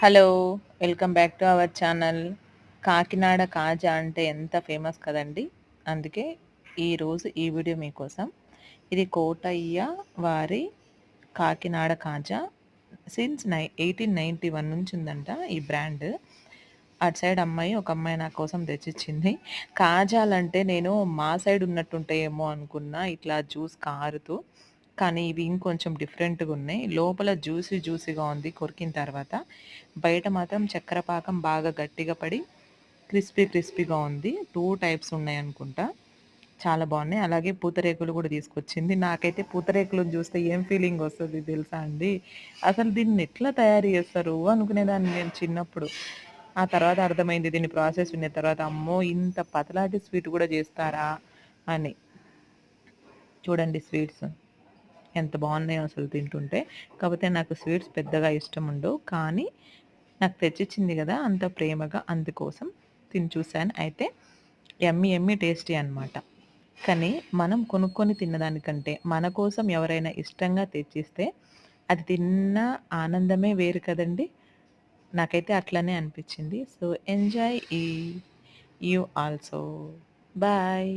Hello welcome back to our channel. Kakinada Kaja అంటే ఎంత famous కదండి? అందుకే ఈరోజు ఈ వీడియో మీకోసం. ఇది కోటయ్య వారి కాకినాడ కాజా. సిన్స్ నై ఎయిటీన్ నైంటీ వన్ నుంచి ఉందంట ఈ బ్రాండ్. అటు సైడ్ అమ్మాయి ఒక అమ్మాయి నా కోసం తెచ్చిచ్చింది. కాజాలంటే నేను మా సైడ్ ఉన్నట్టుంటాయేమో అనుకున్నా ఇట్లా జ్యూస్ కారుతూ. కానీ ఇవి ఇంకొంచెం డిఫరెంట్గా ఉన్నాయి. లోపల జ్యూసీ జ్యూసీగా ఉంది కొరికిన తర్వాత బయట మాత్రం చక్కెర పాకం బాగా గట్టిగా పడి క్రిస్పీ క్రిస్పీగా ఉంది. టూ టైప్స్ ఉన్నాయి అనుకుంటా. చాలా బాగున్నాయి. అలాగే పూతరేకులు కూడా తీసుకొచ్చింది. నాకైతే పూతరేకులు చూస్తే ఏం ఫీలింగ్ వస్తుంది తెలుసా అండి? అసలు దీన్ని ఎట్లా తయారు చేస్తారు? అనుకునేదాన్ని నేను చిన్నప్పుడు. ఆ తర్వాత అర్థమైంది దీని ప్రాసెస్ ఉన్న తర్వాత అమ్మో ఇంత పతలాటి స్వీట్ కూడా చేస్తారా అని. చూడండి స్వీట్స్. ఎంత బాగున్నాయో అసలు తింటుంటే. కాకపోతే నాకు స్వీట్స్ పెద్దగా ఇష్టం ఉండవు. కానీ నాకు తెచ్చిచ్చింది కదా అంత ప్రేమగా అందుకోసం తిని చూశాను. అయితే ఎమ్మి ఎమ్మి టేస్టీ అనమాట కానీ మనం కొనుక్కొని తిన్నదానికంటే మన కోసం ఎవరైనా ఇష్టంగా తెచ్చిస్తే అది తిన్న ఆనందమే వేరు కదండి. నాకైతే అట్లనే అనిపించింది. సో ఎంజాయ్ ఈ యూ ఆల్సో. బాయ్.